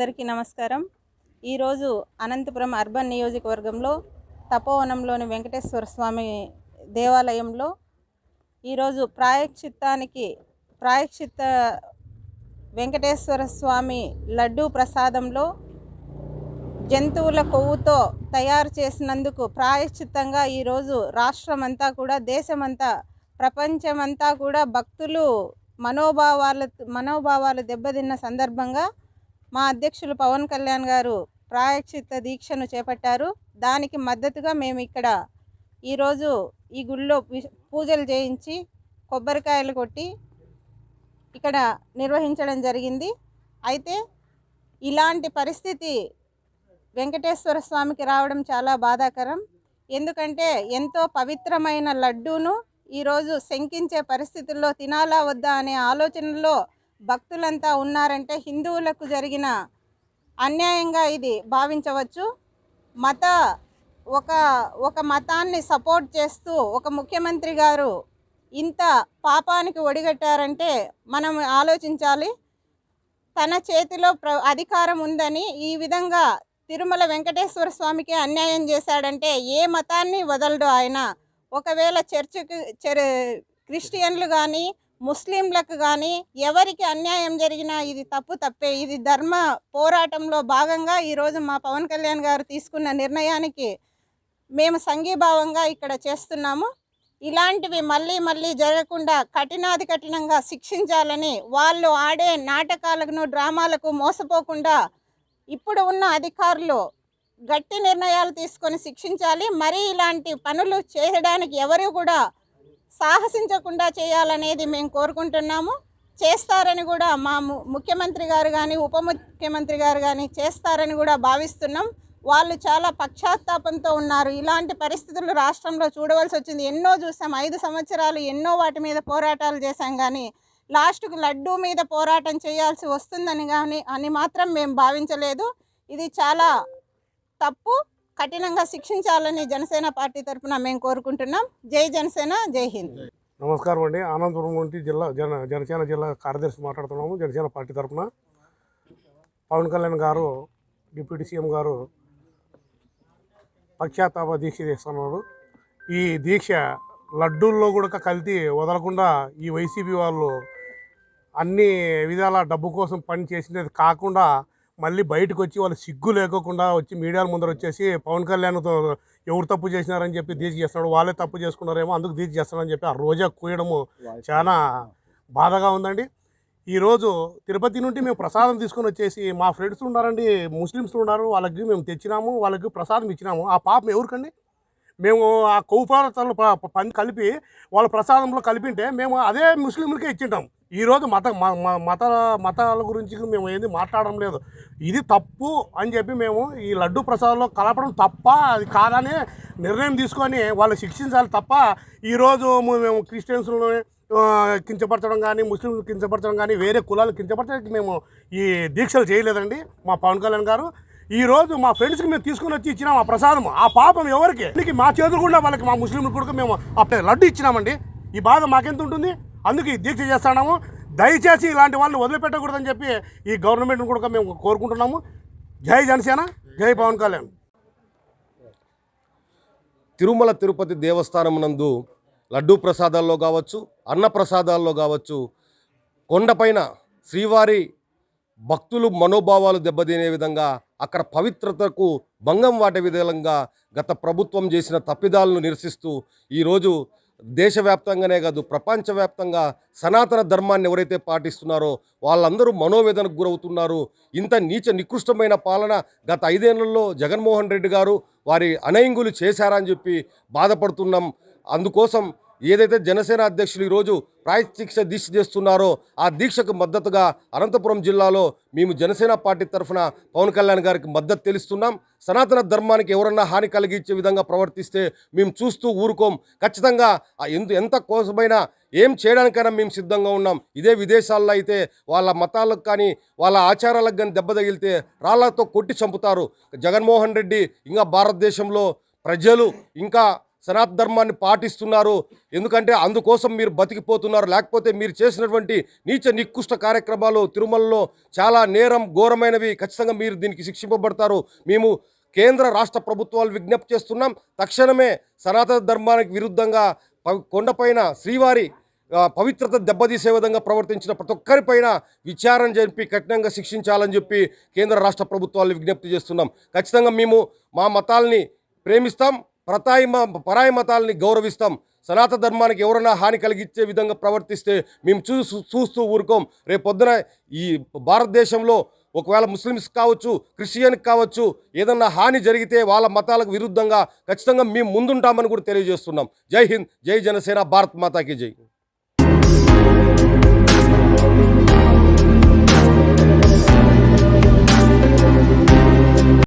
అందరికీ నమస్కారం. ఈరోజు అనంతపురం అర్బన్ నియోజకవర్గంలో తపోవనంలోని వెంకటేశ్వర స్వామి దేవాలయంలో ఈరోజు ప్రాయశ్చిత్తానికి ప్రాయశ్చిత్త వెంకటేశ్వర స్వామి లడ్డూ ప్రసాదంలో జంతువుల కొవ్వుతో తయారు చేసినందుకు ప్రాయశ్చిత్తంగా ఈరోజు రాష్ట్రమంతా కూడా దేశమంతా ప్రపంచమంతా కూడా భక్తులు మనోభావాలు మనోభావాలు దెబ్బతిన్న సందర్భంగా మా అధ్యక్షులు పవన్ కళ్యాణ్ గారు ప్రాయశ్చిత్త దీక్షను చేపట్టారు. దానికి మద్దతుగా మేము ఇక్కడ ఈరోజు ఈ గుళ్ళో పూజలు చేయించి కొబ్బరికాయలు కొట్టి ఇక్కడ నిర్వహించడం జరిగింది. అయితే ఇలాంటి పరిస్థితి వెంకటేశ్వర స్వామికి రావడం చాలా బాధాకరం. ఎందుకంటే ఎంతో పవిత్రమైన లడ్డూను ఈరోజు శంకించే పరిస్థితుల్లో తినాలా వద్దా అనే ఆలోచనలో భక్తులంతా ఉన్నారంటే హిందువులకు జరిగిన అన్యాయంగా ఇది భావించవచ్చు. మత ఒక ఒక మతాన్ని సపోర్ట్ చేస్తూ ఒక ముఖ్యమంత్రి గారు ఇంత పాపానికి ఒడిగట్టారంటే మనం ఆలోచించాలి. తన చేతిలో ప్ర అధికారం ఉందని ఈ విధంగా తిరుమల వెంకటేశ్వర స్వామికి అన్యాయం చేశాడంటే ఏ మతాన్ని వదలడు ఆయన. ఒకవేళ చర్చికి చర్ క్రిస్టియన్లు కానీ ముస్లింలకు కానీ ఎవరికి అన్యాయం జరిగినా ఇది తప్పు తప్పే. ఇది ధర్మ పోరాటంలో భాగంగా ఈరోజు మా పవన్ కళ్యాణ్ గారు తీసుకున్న నిర్ణయానికి మేము సంఘీభావంగా ఇక్కడ చేస్తున్నాము. ఇలాంటివి మళ్ళీ మళ్ళీ జరగకుండా కఠినాది కఠినంగా శిక్షించాలని వాళ్ళు ఆడే నాటకాలకు డ్రామాలకు మోసపోకుండా ఇప్పుడు ఉన్న అధికారులు గట్టి నిర్ణయాలు తీసుకొని శిక్షించాలి. మరీ ఇలాంటి పనులు చేయడానికి ఎవరు కూడా సాహసించకుండా చేయాలనేది మేము కోరుకుంటున్నాము. చేస్తారని కూడా మా ముఖ్యమంత్రి గారు కానీ ఉప ముఖ్యమంత్రి గారు కానీ చేస్తారని కూడా భావిస్తున్నాం. వాళ్ళు చాలా పక్షాత్తాపంతో ఉన్నారు. ఇలాంటి పరిస్థితులు రాష్ట్రంలో చూడవలసి వచ్చింది. ఎన్నో చూసాం. ఐదు సంవత్సరాలు ఎన్నో వాటి మీద పోరాటాలు చేశాం కానీ లాస్ట్కు లడ్డూ మీద పోరాటం చేయాల్సి వస్తుందని కానీ అని మాత్రం మేము భావించలేదు. ఇది చాలా తప్పు. కఠినంగా శిక్షించాలని జనసేన పార్టీ తరఫున మేము కోరుకుంటున్నాం. జై జనసేన జై హింద్. నమస్కారం అండి. అనంతపురం నుండి జిల్లా జన జనసేన జిల్లా కార్యదర్శి మాట్లాడుతున్నాము. జనసేన పార్టీ తరఫున పవన్ కళ్యాణ్ గారు డిప్యూటీ సీఎం గారు పశ్చాత్తాప దీక్ష చేస్తున్నారు. ఈ దీక్ష లడ్డూల్లో కూడా కల్తీ వదలకుండా ఈ వైసీపీ వాళ్ళు అన్ని విధాల డబ్బు కోసం పని చేసినది కాకుండా మళ్ళీ బయటకు వచ్చి వాళ్ళు సిగ్గు లేకోకుండా వచ్చి మీడియాల ముందర వచ్చేసి పవన్ కళ్యాణ్తో ఎవరు తప్పు చేసినారని చెప్పి దీక్ష చేస్తున్నాడు వాళ్ళే తప్పు చేసుకున్నారేమో అందుకు దీక్ష చేస్తున్నారని చెప్పి ఆ రోజా కూయడము చాలా బాధగా ఉందండి. ఈరోజు తిరుపతి నుండి మేము ప్రసాదం తీసుకొని వచ్చేసి మా ఫ్రెండ్స్ ఉన్నారండి ముస్లిమ్స్ ఉన్నారు వాళ్ళకి మేము తెచ్చినాము వాళ్ళకి ప్రసాదం ఇచ్చినాము. ఆ పాపం ఎవరికండి? మేము ఆ కొవ్వు ప- పని కలిపి వాళ్ళ ప్రసాదంలో కలిపింటే మేము అదే ముస్లింలకే ఇచ్చింటాం. ఈరోజు మత మత మతాల గురించి మేము ఏంది మాట్లాడడం లేదు. ఇది తప్పు అని చెప్పి మేము ఈ లడ్డు ప్రసాదంలో కలపడం తప్ప అది కాదని నిర్ణయం తీసుకొని వాళ్ళు శిక్షించాలి తప్ప ఈరోజు మేము క్రిస్టియన్స్లో కించపరచడం కానీ ముస్లింలు కించపరచడం కానీ వేరే కులాలు కించపరచడానికి మేము ఈ దీక్షలు చేయలేదండి. మా పవన్ కళ్యాణ్ గారు ఈ రోజు మా ఫ్రెండ్స్కి మేము తీసుకుని వచ్చి ఇచ్చినాం ఆ ప్రసాదం. ఆ పాపం ఎవరికి? మా చేతులు కూడా వాళ్ళకి మా ముస్లింలు కూడా మేము ఆ లడ్డు ఇచ్చినామండి. ఈ బాధ మాకెంత ఉంటుంది? అందుకే దీక్ష చేస్తున్నాము. దయచేసి ఇలాంటి వాళ్ళని వదిలిపెట్టకూడదని చెప్పి ఈ గవర్నమెంట్ని కూడా మేము కోరుకుంటున్నాము. జై జనసేన జై పవన్ కళ్యాణ్. తిరుమల తిరుపతి దేవస్థానం నందు లడ్డూ ప్రసాదాల్లో కావచ్చు అన్న ప్రసాదాల్లో కావచ్చు కొండపైన శ్రీవారి భక్తులు మనోభావాలు దెబ్బతినే విధంగా అక్కడ పవిత్రతకు భంగం వాటే విధంగా గత ప్రభుత్వం చేసిన తప్పిదాలను నిరసిస్తూ ఈరోజు దేశవ్యాప్తంగానే కాదు ప్రపంచవ్యాప్తంగా సనాతన ధర్మాన్ని ఎవరైతే పాటిస్తున్నారో వాళ్ళందరూ మనోవేదనకు గురవుతున్నారు. ఇంత నీచ నికృష్టమైన పాలన గత ఐదేళ్ళలో జగన్మోహన్ రెడ్డి గారు వారి అనయంగులు చేశారని చెప్పి బాధపడుతున్నాం. అందుకోసం ఏదైతే జనసేన అధ్యక్షులు ఈరోజు ప్రాయశిక్ష దీక్ష చేస్తున్నారో ఆ దీక్షకు మద్దతుగా అనంతపురం జిల్లాలో మేము జనసేన పార్టీ తరఫున పవన్ కళ్యాణ్ గారికి మద్దతు తెలుస్తున్నాం. సనాతన ధర్మానికి ఎవరన్నా హాని కలిగించే విధంగా ప్రవర్తిస్తే మేము చూస్తూ ఊరుకోం. ఖచ్చితంగా ఎందు ఎంత కోసమైనా ఏం చేయడానికైనా మేము సిద్ధంగా ఉన్నాం. ఇదే విదేశాల్లో అయితే వాళ్ళ మతాలకు కానీ వాళ్ళ ఆచారాలకు కానీ దెబ్బ తగిలితే రాళ్ళతో కొట్టి చంపుతారు. జగన్మోహన్ రెడ్డి ఇంకా భారతదేశంలో ప్రజలు ఇంకా సనాతన ధర్మాన్ని పాటిస్తున్నారు. ఎందుకంటే అందుకోసం మీరు బతికిపోతున్నారు. లేకపోతే మీరు చేసినటువంటి నీచ నికృష్ట కార్యక్రమాలు తిరుమలలో చాలా నేరం ఘోరమైనవి ఖచ్చితంగా మీరు దీనికి శిక్షింపబడతారు. మేము కేంద్ర రాష్ట్ర ప్రభుత్వాలు విజ్ఞప్తి చేస్తున్నాం. తక్షణమే సనాతన ధర్మానికి విరుద్ధంగా కొండపైన శ్రీవారి పవిత్రత దెబ్బతీసే విధంగా ప్రవర్తించిన ప్రతి ఒక్కరిపైన విచారణ జరిపి కఠినంగా శిక్షించాలని చెప్పి కేంద్ర రాష్ట్ర ప్రభుత్వాలు విజ్ఞప్తి చేస్తున్నాం. ఖచ్చితంగా మేము మా మతాల్ని ప్రేమిస్తాం. ప్రతాయి మ- పరాయి మతాలని గౌరవిస్తాం. సనాతన ధర్మానికి ఎవరైనా హాని కలిగించే విధంగా ప్రవర్తిస్తే మేము చూ చూస్తూ ఊరుకోం. రేపొద్దున ఈ భారతదేశంలో ఒకవేళ ముస్లిమ్స్ కావచ్చు క్రిస్టియన్కి కావచ్చు ఏదన్నా హాని జరిగితే వాళ్ళ మతాలకు విరుద్ధంగా ఖచ్చితంగా మేము ముందుంటామని కూడా తెలియజేస్తున్నాం. జై హింద్ జై జనసేన భారత్ మాతాకి జై.